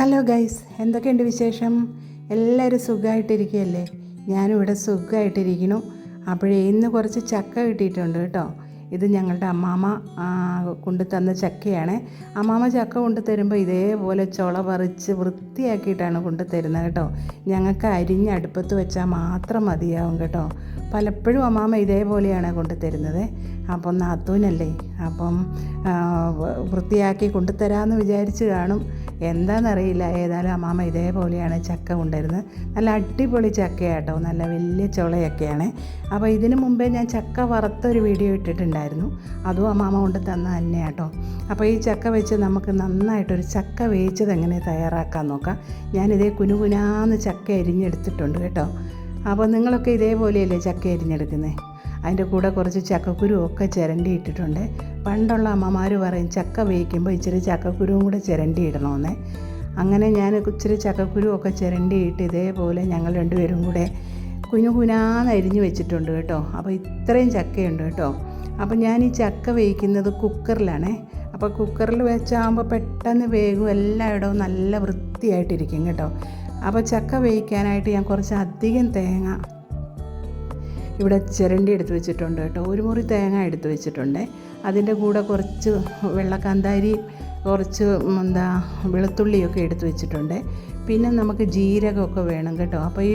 Hello guys എന്തൊക്കെയുണ്ട് വിശേഷം? എല്ലാവരും സുഖമായിട്ടിരിക്കുകയല്ലേ? ഞാനും ഇവിടെ സുഖമായിട്ടിരിക്കുന്നു. അപ്പോഴേ ഇന്ന് കുറച്ച് ചക്ക കിട്ടിയിട്ടുണ്ട് കേട്ടോ. ഇത് ഞങ്ങളുടെ അമ്മാമ്മ ആ, കൊണ്ടു തന്ന ചക്കയാണ്. അമ്മാമ്മ ചക്ക കൊണ്ടു തരുമ്പോൾ ഇതേപോലെ ചുള പറിച്ച് വൃത്തിയാക്കിയിട്ടാണ് കൊണ്ടു തരുന്നത് കേട്ടോ. ഞങ്ങൾക്ക് അരിഞ്ഞ് അടുപ്പത്ത് വെച്ചാൽ മാത്രം മതിയാവും കേട്ടോ. പലപ്പോഴും അമ്മാമ്മ ഇതേപോലെയാണ് കൊണ്ടു തരുന്നത് അപ്പം നാത്തൂനല്ലേ അപ്പം വൃത്തിയാക്കി കൊണ്ടുതരാമെന്ന് വിചാരിച്ച് കാണും. എന്താണെന്നറിയില്ല ഏതായാലും അമ്മാമ്മ ഇതേപോലെയാണ് ചക്ക കൊണ്ടുവരുന്നത് നല്ല അടിപൊളി ചക്കയാട്ടോ നല്ല വലിയ ചുളയൊക്കെയാണ്. അപ്പോൾ ഇതിനു മുമ്പേ ഞാൻ ചക്ക വറുത്തൊരു വീഡിയോ ഇട്ടിട്ടുണ്ടായിരുന്നു. അതും അമ്മാമ്മ കൊണ്ട് തന്ന തന്നെയാട്ടോ. അപ്പോൾ ഈ ചക്ക വെച്ച് നമുക്ക് നന്നായിട്ടൊരു ചക്ക വേവിച്ചത് എങ്ങനെ തയ്യാറാക്കാൻ നോക്കാം. ഞാനിതേ കുനുകുനാന്ന് ചക്ക അരിഞ്ഞെടുത്തിട്ടുണ്ട് കേട്ടോ. അപ്പോൾ നിങ്ങളൊക്കെ ഇതേപോലെയല്ലേ ചക്ക അരിഞ്ഞെടുക്കുന്നത് അതിന്റെ കൂടെ കുറച്ച് ചക്കക്കുരു ഒക്കെ ചിരണ്ടി ഇട്ടിട്ടുണ്ട് പണ്ടുള്ള അമ്മമാർ പറയും ചക്ക വേവിക്കുമ്പോൾ ഇച്ചിരി ചക്കക്കുരുവും കൂടെ ചിരണ്ടി ഇടണമെന്ന് അങ്ങനെ ഞാൻ ഇച്ചിരി ചക്കക്കുരു ഒക്കെ ചിരണ്ടി ഇട്ട് ഇതേപോലെ ഞങ്ങൾ രണ്ടുപേരും കൂടെ കുഞ്ഞു കുനാന്ന് അരിഞ്ഞു വെച്ചിട്ടുണ്ട് കേട്ടോ. അപ്പോൾ ഇത്രയും ചക്കയുണ്ട് കേട്ടോ. അപ്പോൾ ഞാൻ ഈ ചക്ക വേവിക്കുന്നത് കുക്കറിലാണേ. അപ്പോൾ കുക്കറിൽ വെച്ചാകുമ്പോൾ പെട്ടെന്ന് വേഗം എല്ലായിടവും നല്ല വൃത്തിയായിട്ടിരിക്കും കേട്ടോ. അപ്പോൾ ചക്ക വേവിക്കാനായിട്ട് ഞാൻ കുറച്ച് അധികം തേങ്ങ ഇവിടെ ചിരണ്ടി എടുത്ത് വെച്ചിട്ടുണ്ട് കേട്ടോ. ഒരു മുറി തേങ്ങ എടുത്ത് വെച്ചിട്ടുണ്ട്. അതിന്റെ കൂടെ കുറച്ച് വെള്ളക്കാന്താരി കുറച്ച് എന്താ വെളുത്തുള്ളിയൊക്കെ എടുത്ത് വെച്ചിട്ടുണ്ട്. പിന്നെ നമുക്ക് ജീരകമൊക്കെ വേണം കേട്ടോ. അപ്പോൾ ഈ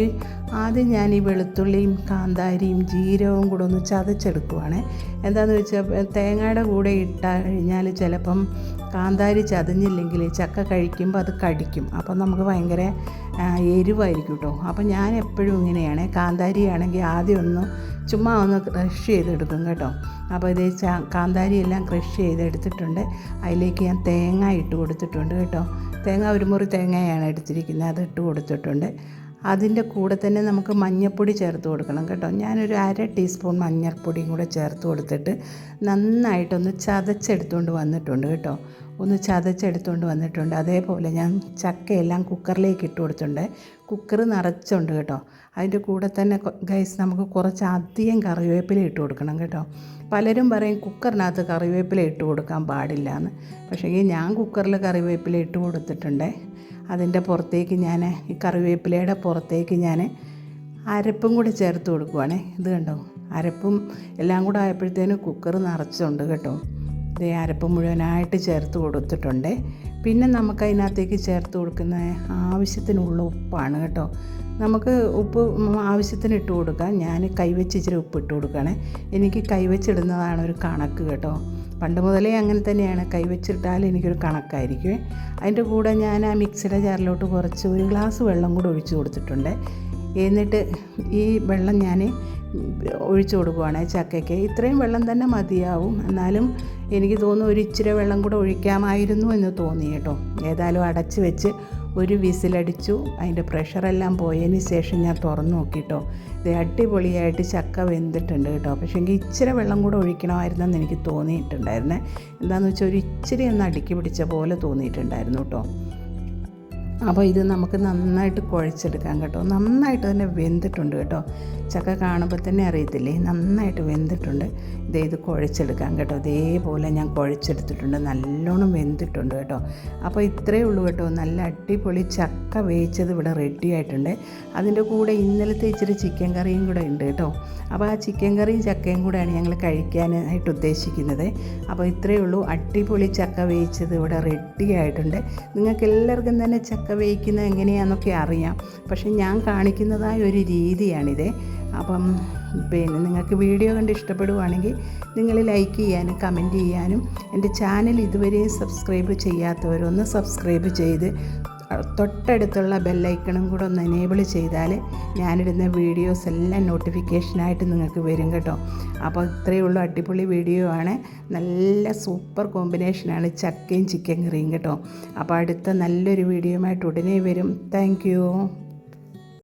ആദ്യം ഞാൻ ഈ വെളുത്തുള്ളിയും കാന്താരിയും ജീരകവും കൂടെ ഒന്ന് ചതച്ചെടുക്കുവാണ്. എന്താണെന്ന് വെച്ചാൽ തേങ്ങയുടെ കൂടെ ഇട്ടാൽ കഴിഞ്ഞാൽ ചിലപ്പം കാന്താരി ചതഞ്ഞില്ലെങ്കിൽ ചക്ക കഴിക്കുമ്പോൾ അത് കടിക്കും. അപ്പം നമുക്ക് ഭയങ്കര എരിവായിരിക്കും കേട്ടോ അപ്പം ഞാൻ എപ്പോഴും ഇങ്ങനെയാണ്. കാന്താരി ആണെങ്കിൽ ആദ്യം ഒന്ന് ചുമ്മാ ഒന്ന് ക്രഷ് ചെയ്തെടുക്കും കേട്ടോ. അപ്പോൾ ഇത് കാന്താരി എല്ലാം ക്രഷ് ചെയ്തെടുത്തിട്ടുണ്ട്. അതിലേക്ക് ഞാൻ തേങ്ങ ഇട്ട് കൊടുത്തിട്ടുണ്ട് കേട്ടോ. തേങ്ങ ഒരു മുറി തേങ്ങയാണ് എടുത്തിരിക്കുന്നത്. അത് ഇട്ട് കൊടുത്തിട്ടുണ്ട്. അതിന്റെ കൂടെ തന്നെ നമുക്ക് മഞ്ഞൾപ്പൊടി ചേർത്ത് കൊടുക്കണം കേട്ടോ. ഞാനൊരു അര ടീസ്പൂൺ മഞ്ഞൾപ്പൊടിയും കൂടെ ചേർത്ത് കൊടുത്തിട്ട് നന്നായിട്ടൊന്ന് ചതച്ചെടുത്തുകൊണ്ട് വന്നിട്ടുണ്ട് കേട്ടോ. ഒന്ന് ചതച്ചെടുത്തുകൊണ്ട് വന്നിട്ടുണ്ട്. അതേപോലെ ഞാൻ ചക്കയെല്ലാം കുക്കറിലേക്ക് ഇട്ട് കൊടുത്തിട്ടുണ്ട്. കുക്കർ നിറച്ചുണ്ട് കേട്ടോ. അതിന്റെ കൂടെ തന്നെ ഗൈസ് നമുക്ക് കുറച്ച് അധികം കറിവേപ്പില ഇട്ട് കൊടുക്കണം കേട്ടോ. പലരും പറയും കുക്കറിനകത്ത് കറിവേപ്പില ഇട്ട് കൊടുക്കാൻ പാടില്ല എന്ന് പക്ഷേ ഞാൻ കുക്കറിൽ കറിവേപ്പില ഇട്ട് കൊടുത്തിട്ടുണ്ട്. അതിന്റെ പുറത്തേക്ക് ഞാൻ ഈ കറിവേപ്പിലയുടെ പുറത്തേക്ക് ഞാൻ അരപ്പും കൂടി ചേർത്ത് കൊടുക്കുവാണേ. ഇത് കണ്ടോ? അരപ്പും എല്ലാം കൂടെ ആയപ്പോഴത്തേനും കുക്കർ നിറച്ചുണ്ട് കേട്ടോ. ഇതേ അരപ്പ് മുഴുവനായിട്ട് ചേർത്ത് കൊടുത്തിട്ടുണ്ട്. പിന്നെ നമുക്ക് അതിനകത്തേക്ക് ചേർത്ത് കൊടുക്കുന്ന ആവശ്യത്തിനുള്ള ഉപ്പാണ് കേട്ടോ. നമുക്ക് ഉപ്പ് ആവശ്യത്തിന് ഇട്ട് കൊടുക്കാം. ഞാൻ കൈവച്ച് ഇച്ചിരി ഉപ്പ് ഇട്ട് കൊടുക്കുകയാണ്. എനിക്ക് കൈവച്ചിടുന്നതാണ് ഒരു കണക്ക് കേട്ടോ. പണ്ട് മുതലേ അങ്ങനെ തന്നെയാണ്. കൈവച്ചിട്ടാൽ എനിക്കൊരു കണക്കായിരിക്കും. അതിന്റെ കൂടെ ഞാൻ ആ മിക്സിയുടെ ജാറിലോട്ട് കുറച്ച് ഒരു ഗ്ലാസ് വെള്ളം കൂടെ ഒഴിച്ച് കൊടുത്തിട്ടുണ്ട്. എന്നിട്ട് ഈ വെള്ളം ഞാൻ ഒഴിച്ചു കൊടുക്കുവാണ് ചക്കയ്ക്ക്. ഇത്രയും വെള്ളം തന്നെ മതിയാവും. എന്നാലും എനിക്ക് തോന്നുന്നു ഒരു ഇച്ചിരി വെള്ളം കൂടെ ഒഴിക്കാമായിരുന്നു എന്ന് തോന്നി കേട്ടോ. ഏതായാലും അടച്ച് വെച്ച് ഒരു വിസിലടിച്ചു. അതിന്റെ പ്രഷറെല്ലാം പോയതിന് ശേഷം ഞാൻ തുറന്നു നോക്കിട്ടോ ഇത് അടിപൊളിയായിട്ട് ചക്ക വെന്തിട്ടുണ്ട് കേട്ടോ. പക്ഷേ എങ്കിൽ ഇച്ചിരി വെള്ളം കൂടെ ഒഴിക്കണമായിരുന്നെന്ന് എനിക്ക് തോന്നിയിട്ടുണ്ടായിരുന്നേ. എന്താണെന്ന് വെച്ചാൽ ഒരു ഇച്ചിരി ഒന്ന് അടുക്കി പിടിച്ച പോലെ തോന്നിയിട്ടുണ്ടായിരുന്നു കേട്ടോ. അപ്പോൾ ഇത് നമുക്ക് നന്നായിട്ട് കുഴച്ചെടുക്കാൻ കേട്ടോ. നന്നായിട്ട് തന്നെ വെന്തിട്ടുണ്ട് കേട്ടോ. ചക്ക കാണുമ്പോൾ തന്നെ അറിയത്തില്ലേ? നന്നായിട്ട് വെന്തിട്ടുണ്ട്. ഇതേ ഇത് കുഴച്ചെടുക്കാൻ കേട്ടോ. ഇതേപോലെ ഞാൻ കുഴച്ചെടുത്തിട്ടുണ്ട്. നല്ലോണം വെന്തിട്ടുണ്ട് കേട്ടോ. അപ്പോൾ ഇത്രയേ ഉള്ളൂ കേട്ടോ. നല്ല അടിപൊളി ചക്ക വേവിച്ചത് ഇവിടെ റെഡി ആയിട്ടുണ്ട്. അതിന്റെ കൂടെ ഇന്നലത്തെ ഇച്ചിരി ചിക്കൻ കറിയും കൂടെ ഉണ്ട് കേട്ടോ. അപ്പോൾ ആ ചിക്കൻ കറിയും ചക്കയും കൂടെയാണ് ഞങ്ങൾ കഴിക്കാനായിട്ട് ഉദ്ദേശിക്കുന്നത്. അപ്പോൾ ഇത്രയേ ഉള്ളൂ. അടിപൊളി ചക്ക വേവിച്ചത് ഇവിടെ റെഡി ആയിട്ടുണ്ട്. നിങ്ങൾക്ക് എല്ലാവർക്കും തന്നെ ചക്ക വേവിക്കുന്നത് എങ്ങനെയാണെന്നൊക്കെ അറിയാം. പക്ഷേ ഞാൻ കാണിക്കുന്നതായ ഒരു രീതിയാണിത്. അപ്പം പിന്നെ നിങ്ങൾക്ക് വീഡിയോ കണ്ട് ഇഷ്ടപ്പെടുവാണെങ്കിൽ നിങ്ങൾ ലൈക്ക് ചെയ്യാനും കമന്റ് ചെയ്യാനും എന്റെ ചാനൽ ഇതുവരെയും സബ്സ്ക്രൈബ് ചെയ്യാത്തവരൊന്ന് സബ്സ്ക്രൈബ് ചെയ്ത് തൊട്ടടുത്തുള്ള ബെല്ലൈക്കണും കൂടെ ഒന്ന് എനേബിൾ ചെയ്താൽ ഞാനിടുന്ന വീഡിയോസ് എല്ലാം നോട്ടിഫിക്കേഷനായിട്ട് നിങ്ങൾക്ക് വരും കേട്ടോ. അപ്പോൾ ഇത്രയേ ഉള്ളൂ അടിപൊളി വീഡിയോ ആണ്. നല്ല സൂപ്പർ കോമ്പിനേഷനാണ് ചക്കയും ചിക്കൻ കറിയും കേട്ടോ. അപ്പോൾ അടുത്ത നല്ലൊരു വീഡിയോയുമായിട്ട് ഉടനെ വരും. താങ്ക്